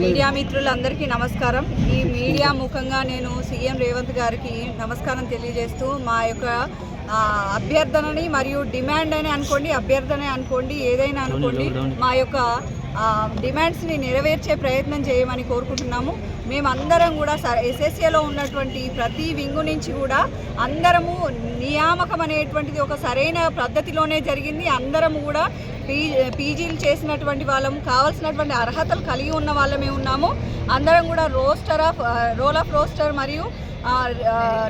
Media మిత్రులందరికీ నమస్కారం. ఈ మీడియా ముఖంగా నేను సీఎం రేవంత్ గారికి నమస్కారం తెలియజేస్తూ మా యొక్క అభ్యర్థనని మరియు డిమాండ్ అని అనుకోండి అభ్యర్థన అనుకోండి ఏదైనా అనుకోండి మా యొక్క డిమాండ్స్ని నెరవేర్చే ప్రయత్నం చేయమని కోరుకుంటున్నాము. మేమందరం కూడా ఎస్ఎస్ఏలో ఉన్నటువంటి ప్రతి వింగు నుంచి కూడా అందరము నియామకం అనేటువంటిది ఒక సరైన పద్ధతిలోనే జరిగింది. అందరము కూడా పీ పీజీలు చేసినటువంటి వాళ్ళము కావాల్సినటువంటి అర్హతలు కలిగి ఉన్న వాళ్ళమే ఉన్నాము. అందరం కూడా roster of roll of roster మరియు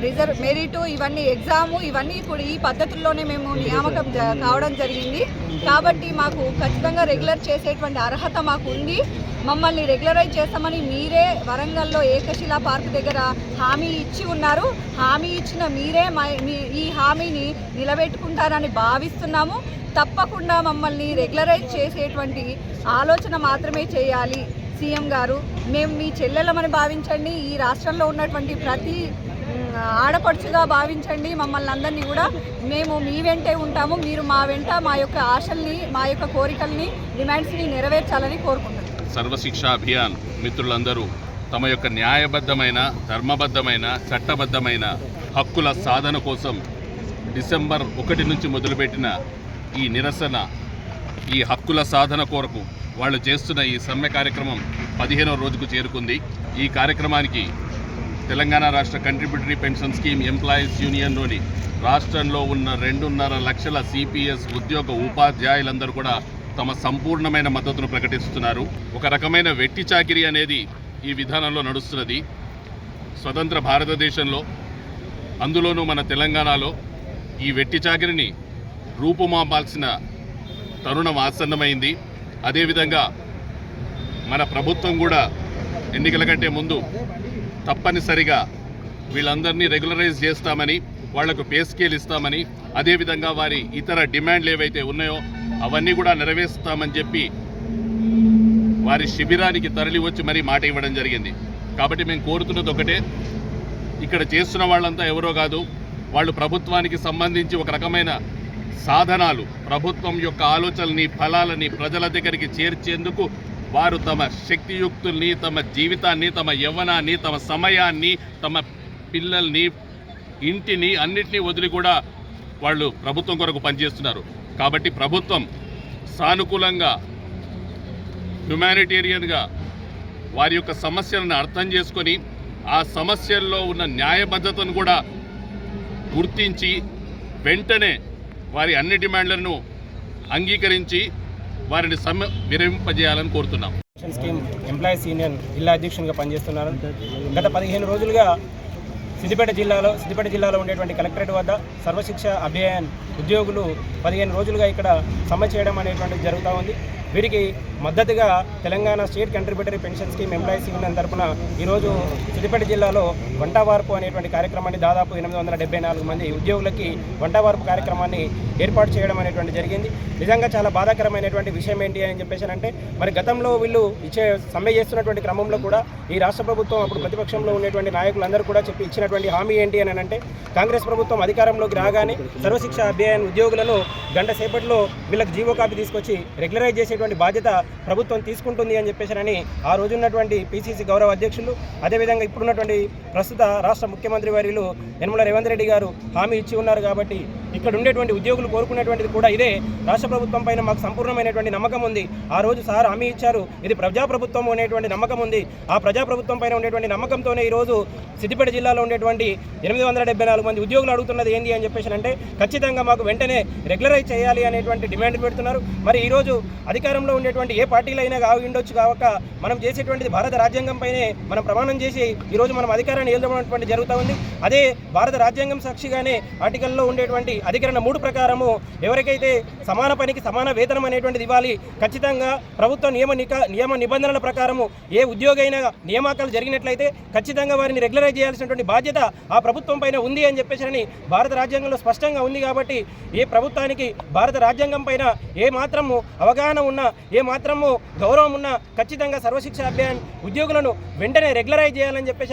రిజర్వ్ మెరిట్ ఇవన్నీ ఎగ్జాము ఇవన్నీ కూడా ఈ పద్ధతుల్లోనే మేము నియామకం కావడం జరిగింది. కాబట్టి మాకు ఖచ్చితంగా రెగ్యులర్ చేసేటువంటి అర్హత మాకు ఉంది మమ్మల్ని రెగ్యులరైజ్ చేస్తామని మీరే వరంగల్లో ఏకశిలా పార్క్ దగ్గర హామీ ఇచ్చి ఉన్నారు. హామీ ఇచ్చిన మీరే మీ- ఈ హామీని నిలబెట్టుకుంటారని భావిస్తున్నాము. తప్పకుండా మమ్మల్ని రెగ్యులరైజ్ చేసేటువంటి ఆలోచన మాత్రమే చేయాలి సీఎం గారు. మేము మీ చెల్లెలమని భావించండి. ఈ రాష్ట్రంలో ఉన్నటువంటి ప్రతి ఆడపడుచుగా భావించండి. మమ్మల్ని అందరినీ కూడా మేము మీ వెంటే ఉంటాము. మీరు మా వెంట మా యొక్క ఆశల్ని మా యొక్క కోరికల్ని డిమాండ్స్ని నెరవేర్చాలని కోరుకుంటున్నాం. సర్వశిక్ష అభియాన్ మిత్రులందరూ తమ యొక్క న్యాయబద్ధమైన ధర్మబద్ధమైన చట్టబద్ధమైన హక్కుల సాధన కోసం డిసెంబర్ ఒకటి నుంచి మొదలుపెట్టిన ఈ నిరసన ఈ హక్కుల సాధన కొరకు వాళ్ళు చేస్తున్న ఈ సమ్మె కార్యక్రమం పదిహేనవ రోజుకు చేరుకుంది. ఈ కార్యక్రమానికి తెలంగాణ రాష్ట్ర కంట్రిబ్యూటరీ పెన్షన్ స్కీమ్ ఎంప్లాయీస్ యూనియన్లోని రాష్ట్రంలో ఉన్న రెండున్నర లక్షల సిపిఎస్ ఉద్యోగ ఉపాధ్యాయులందరూ కూడా తమ సంపూర్ణమైన మద్దతును ప్రకటిస్తున్నారు. ఒక రకమైన వెట్టి చాకిరీ అనేది ఈ విధానంలో నడుస్తున్నది. స్వతంత్ర భారతదేశంలో అందులోనూ మన తెలంగాణలో ఈ వెట్టి చాకిరిని రూపుమాపాల్సిన తరుణం ఆసన్నమైంది. అదేవిధంగా మన ప్రభుత్వం కూడా ఎన్నికల కంటే ముందు తప్పనిసరిగా వీళ్ళందరినీ రెగ్యులరైజ్ చేస్తామని వాళ్ళకు పే స్కేల్ ఇస్తామని అదేవిధంగా వారి ఇతర డిమాండ్లు ఏవైతే ఉన్నాయో అవన్నీ కూడా నెరవేరుస్తామని చెప్పి వారి శిబిరానికి తరలి వచ్చి మరీ మాట ఇవ్వడం జరిగింది. కాబట్టి మేము కోరుతున్నది ఒకటే ఇక్కడ చేస్తున్న వాళ్ళంతా ఎవరో కాదు వాళ్ళు ప్రభుత్వానికి సంబంధించి ఒక రకమైన సాధనాలు ప్రభుత్వం యొక్క ఆలోచనని ఫలాలని ప్రజల దగ్గరికి చేర్చేందుకు వారు తమ శక్తియుక్తుల్ని తమ జీవితాన్ని తమ యవ్వనాన్ని తమ సమయాన్ని తమ పిల్లల్ని ఇంటిని అన్నిటినీ వదిలి కూడా వాళ్ళు ప్రభుత్వం కొరకు పనిచేస్తున్నారు. కాబట్టి ప్రభుత్వం సానుకూలంగా హ్యుమానిటేరియన్గా వారి యొక్క సమస్యలను అర్థం చేసుకొని ఆ సమస్యల్లో ఉన్న న్యాయబద్ధతను కూడా గుర్తించి వెంటనే వారి అన్ని డిమాండ్లను అంగీకరించి వారిని సమ్మె విరమింపజేయాలని కోరుతున్నాం. పెన్షన్ స్కీమ్ ఎంప్లాయీస్ యూనియన్ జిల్లా అధ్యక్షునిగా పనిచేస్తున్నారు. గత పదిహేను రోజులుగా సిద్దిపేట జిల్లాలో సిద్దిపేట జిల్లాలో ఉండేటువంటి కలెక్టరేట్ వద్ద సర్వశిక్ష అభియాన్ ఉద్యోగులు పదిహేను రోజులుగా ఇక్కడ సమ్మె చేయడం అనేటువంటిది జరుగుతూ ఉంది. వీరికి మద్దతుగా Telangana state contributory pension scheme employees union తరపున ఈరోజు సిద్దిపేట జిల్లాలో వంటవార్పు అనేటువంటి కార్యక్రమాన్ని దాదాపు ఎనిమిది వందల డెబ్బై నాలుగు మంది ఉద్యోగులకి వంటవార్పు కార్యక్రమాన్ని ఏర్పాటు చేయడం అనేటువంటి జరిగింది. నిజంగా చాలా బాధాకరమైనటువంటి విషయం ఏంటి అని చెప్పేసి అంటే మరి గతంలో వీళ్ళు ఇచ్చే సమ్మె చేస్తున్నటువంటి క్రమంలో కూడా ఈ రాష్ట్ర ప్రభుత్వం అప్పుడు ప్రతిపక్షంలో ఉన్నటువంటి నాయకులందరూ కూడా చెప్పి ఇచ్చినటువంటి హామీ ఏంటి అని అంటే కాంగ్రెస్ ప్రభుత్వం అధికారంలోకి రాగానే సర్వశిక్ష అభ్యయన ఉద్యోగులలో గంట సేపట్లో వీళ్ళకి జీవో కాపీ తీసుకొచ్చి రెగ్యులరైజ్ చేసేటువంటి బాధ్యత ప్రభుత్వం తీసుకుంటుంది అని చెప్పేసి ఆ రోజు ఉన్నటువంటి పిసిసి గౌరవ అధ్యక్షులు అదేవిధంగా ఇప్పుడున్నటువంటి ప్రస్తుత రాష్ట్ర ముఖ్యమంత్రి వర్యులు యనమల రేవంత్ రెడ్డి గారు హామీ ఇచ్చి ఉన్నారు కాబట్టి ఇక్కడ ఉండేటువంటి ఉద్యోగులు కోరుకునేటువంటిది కూడా ఇదే. రాష్ట్ర ప్రభుత్వం పైన మాకు సంపూర్ణమైనటువంటి నమ్మకం ఉంది. ఆ రోజు సార్ హామీ ఇచ్చారు. ఇది ప్రజాప్రభుత్వం అనేటువంటి నమ్మకం ఉంది. ఆ ప్రజాప్రభుత్వం పైన ఉండేటువంటి నమ్మకంతోనే ఈరోజు సిద్దిపేట జిల్లాలో ఉండేటువంటి ఎనిమిది వందల డెబ్బై నాలుగు మంది ఉద్యోగులు అడుగుతున్నది ఏంటి అని చెప్పేసి అంటే ఖచ్చితంగా మాకు వెంటనే రెగ్యులరైజ్ చేయాలి అనేటువంటి డిమాండ్ పెడుతున్నారు. మరి ఈరోజు అధికారంలో ఉండేటువంటి ఏ పార్టీలు అయినా కావి ఉండొచ్చు కావక మనం చేసేటువంటిది భారత రాజ్యాంగం పైనే మనం ప్రమాణం చేసి ఈరోజు మనం అధికారాన్ని ఏలుదమైనటువంటి జరుగుతూ ఉంది. అదే భారత రాజ్యాంగం సాక్షిగానే ఆర్టికల్లో ఉండేటువంటి అధికరణ మూడు ప్రకారము ఎవరికైతే సమాన పనికి సమాన వేతనం అనేటువంటిది ఇవ్వాలి ఖచ్చితంగా ప్రభుత్వ నియమ నిక నియమ నిబంధనల ప్రకారము ఏ ఉద్యోగైనా నియామకాలు జరిగినట్లయితే ఖచ్చితంగా వారిని రెగ్యులరైజ్ చేయాల్సినటువంటి బాధ్యత ఆ ప్రభుత్వం పైన ఉంది అని చెప్పేసి భారత రాజ్యాంగంలో స్పష్టంగా ఉంది కాబట్టి ఏ ప్రభుత్వానికి భారత రాజ్యాంగం పైన ఏ మాత్రము అవగాహన ఉన్నా ఏ మాత్రము గౌరవం ఉన్నా ఖచ్చితంగా సర్వశిక్ష అభియాన్ ఉద్యోగులను వెంటనే రెగ్యులరైజ్ చేయాలని చెప్పేసి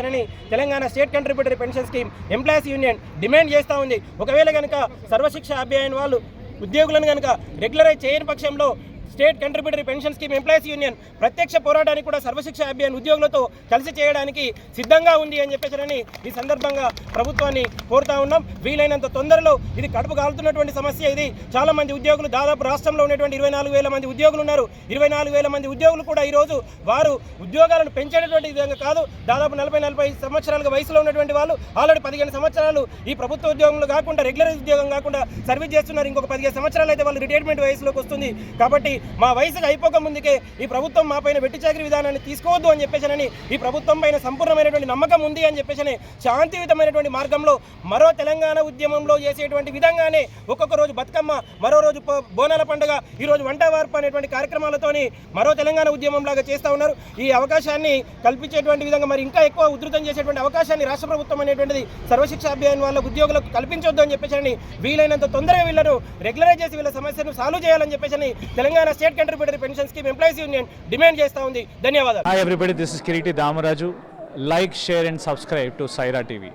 Telangana state contributory pension scheme employees union demand చేస్తూ ఉంది. ఒకవేళ కనుక సర్వశిక్ష అభియాన్ వాళ్ళు ఉద్యోగులను కనుక రెగ్యులరైజ్ చేయని పక్షంలో state contributory pension scheme employees union ప్రత్యక్ష పోరాటానికి కూడా సర్వశిక్ష అభియాన్ ఉద్యోగులతో కలిసి చేయడానికి సిద్ధంగా ఉంది అని చెప్పేసారని ఈ సందర్భంగా ప్రభుత్వాన్ని కోరుతా ఉన్నాం. వీలైనంత తొందరలో ఇది కడుపు కాలుతున్నటువంటి సమస్య ఇది. చాలా మంది ఉద్యోగులు దాదాపు రాష్ట్రంలో ఉన్నటువంటి ఇరవై నాలుగు వేల మంది ఉద్యోగులు ఉన్నారు. ఇరవై నాలుగు వేల మంది ఉద్యోగులు కూడా ఈరోజు వారు ఉద్యోగాలను పెంచేటటువంటి విధంగా కాదు. దాదాపు నలభై నలభై సంవత్సరాలుగా వయసులో ఉన్నటువంటి వాళ్ళు ఆల్రెడీ పదిహేను సంవత్సరాలు ఈ ప్రభుత్వ ఉద్యోగంలో కాకుండా రెగ్యులర్ ఉద్యోగం కాకుండా సర్వీస్ చేస్తున్నారు. ఇంకొక పదిహేను సంవత్సరాలు అయితే వాళ్ళు రిటైర్మెంట్ వయసులోకి వస్తుంది. కాబట్టి మా వయసుకు అయిపోక ముందుకే ఈ ప్రభుత్వం మా పైన వెట్టి చాకరీ విధానాన్ని తీసుకోవద్దు అని చెప్పేసి ఈ ప్రభుత్వం పైన సంపూర్ణమైనటువంటి నమ్మకం ఉంది అని చెప్పేసి శాంతియుతమైనటువంటి మార్గంలో మరో తెలంగాణ ఉద్యమంలో చేసేటువంటి విధంగానే ఒక్కొక్క రోజు బతుకమ్మ మరో రోజు బోనాల పండుగ ఈ రోజు వంట వార్పు అనేటువంటి కార్యక్రమాలతోని మరో తెలంగాణ ఉద్యమం లాగా చేస్తూ ఉన్నారు. ఈ అవకాశాన్ని కల్పించేటువంటి విధంగా మరి ఇంకా ఎక్కువ ఉధృతం చేసేటువంటి అవకాశాన్ని రాష్ట్ర ప్రభుత్వం అనేటువంటిది సర్వశిక్ష అభియాన్ వాళ్ళ ఉద్యోగులకు కల్పించొద్దు అని చెప్పేసి వీలైనంత తొందరగా వీళ్ళను రెగ్యులరైజ్ చేసి వీళ్ళ సమస్యను సాల్వ్ చేయాలని చెప్పేసి తెలంగాణ ద్వారా డిమాండ్ చేస్తా ఉంది. ధన్యవాదాలు. Damaraju like share to Saira TV